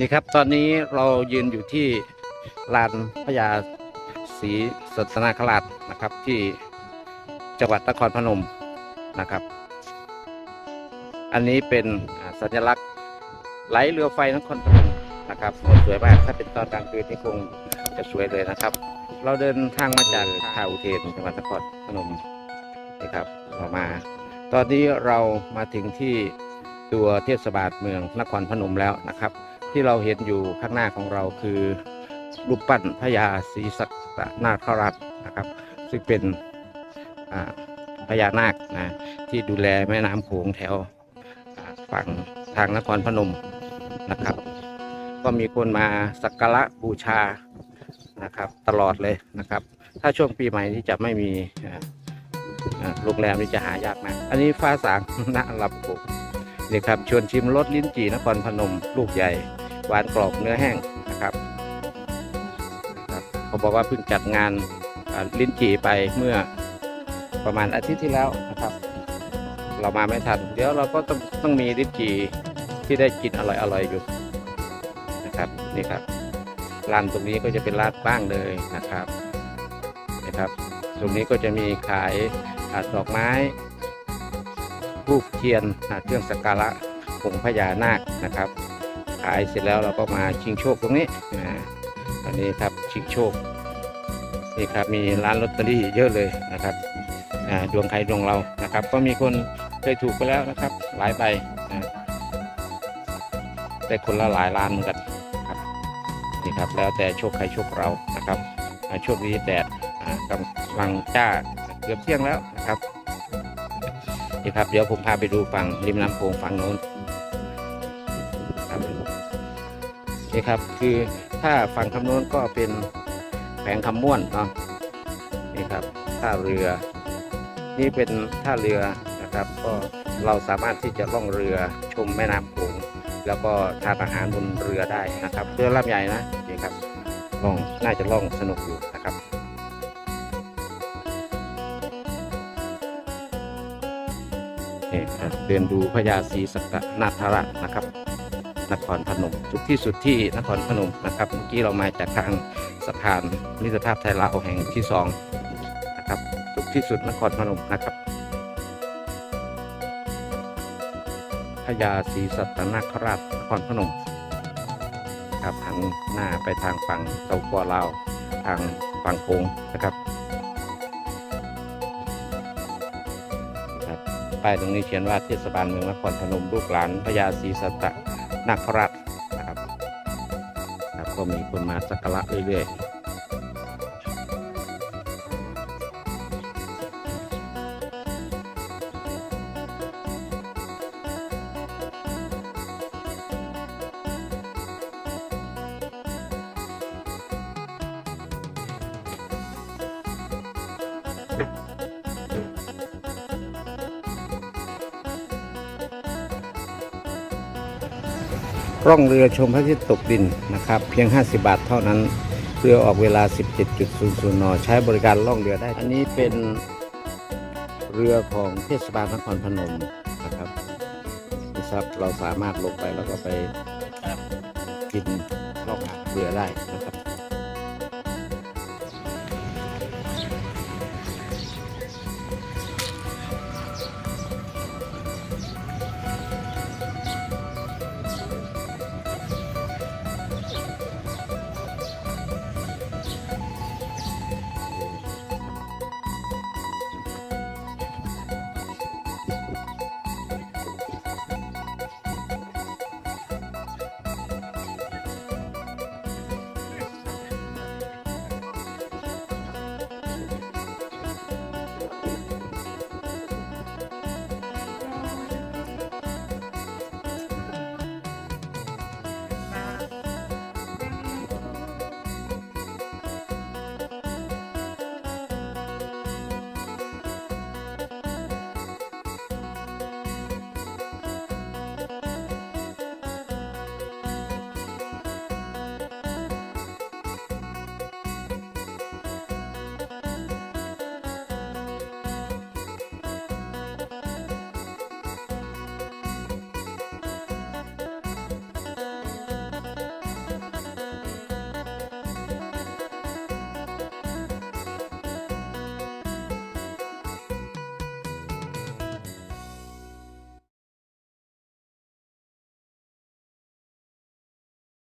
นี่ครับ ตอนนี้เรายืนอยู่ที่ลานพญาศรีสัตนาคราชนะครับ ที่จังหวัดนครพนมนะครับ อันนี้เป็นสัญลักษณ์ไหลเรือไฟนครพนมนะครับสวยมากถ้าเป็นตอนกลางคืนนี่คงจะสวยเลยนะครับ เราเดินทางมาจากท่าอุเทนจังหวัดนครพนมนี่ครับเรามา ตอนนี้เรามาถึงที่ตัวเทศบาลเมืองนครพนมแล้วนะครับ ที่เราเห็นอยู่ข้างหน้าของเราคือรูปปั้นพญาศรีสัตนาคราชนะครับ ซึ่งเป็นพญานาคนะที่ดูแลแม่น้ำโขงแถวฝั่งทางนครพนมนะครับ ก็มีคนมาสักการะบูชานะครับตลอดเลยนะครับ ถ้าช่วงปีใหม่ที่จะไม่มีโรงแรมนี่จะหายากมากอันนี้ฟ้าสางณลำโขง นี่ครับชวนชิมรสลิ้นจี่นครพนมลูกใหญ่ หวานกรอบเนื้อแห้งนะครับครับเขาบอกว่าเพิ่งจัดงานลิ้นจี่ไปเมื่อประมาณอาทิตย์ที่แล้วนะครับ เรามาไม่ทัน เดี๋ยวเราก็ต้องต้องมีลิ้นจี่ที่ได้กินอร่อยอร่อยๆอยู่นะครับนี่ครับร้านตรงนี้ก็จะเป็นร้านบ้างเลยนะครับนะครับ ตรงนี้ก็จะมีขายดอกไม้ รูปเทียนเครื่องสักการะองค์พญานาคนะครับขายเสร็จแล้วเราก็มาชิงโชคตรงนี้นะอันนี้ครับชิงโชคนี่ครับมีร้านลอตเตอรี่เยอะเลยนะครับอ่าดวงใครดวงเรานะครับ ก็มีคนเคยถูกไปแล้วนะครับ หลายใบได้คนละหลายล้านเหมือนกันครับนี่ครับแล้วแต่โชคใครโชคเรานะครับโชคดีแดดอ่กำลังจ้าเกือบเที่ยงแล้วนะครับ นี่ครับ เดี๋ยวผมพาไปดูฝั่งริมน้ำโขงฝั่งโน้นครับนี่ครับคือถ้าฝั่งคำโน้นก็เป็นแผงคำม่วนเนาะนี่ครับท่าเรือ นี่เป็นท่าเรือนะครับ ก็เราสามารถที่จะล่องเรือชมแม่น้ำโขงแล้วก็ทานอาหารบนเรือได้นะครับเรือลำใหญ่นะนี่ครับล่องน่าจะล่องสนุกอยู่นะครับ นี่ครับเดินดูพญาศรีสัตนาคราชนะครับ นครพนมจุดที่สุดที่นครพนมนะครับ เมื่อกี้เรามาจากทางสะพานมิตรภาพไทยลาวแห่งที่สองนะครับจุดที่สุดนครพนมนะครับพญาศรีสัตนคราชนครพนมครับหันหน้าไปทางฝั่งตะวันออกลาว ทางฝั่งโขงนะครับ ป้ายตรงนี้เขียนว่าเทศบาลเมืองนครพนมลูกหลานพญาศรีสัตนาคราชนะครับครับก็มีคนมาสักการะเรื่อยๆ ร่องเรือชมพระอาทิตย์ตกดินนะครับ เพียง 50 บาทเท่านั้น เรือออกเวลา 17.00นใช้บริการล่องเรือได้ อันนี้เป็นเรือของเทศบาลนครพนมนะครับนี่ครับ เราสามารถลงไปแล้วก็ไปกินล่องเรือได้นะครับ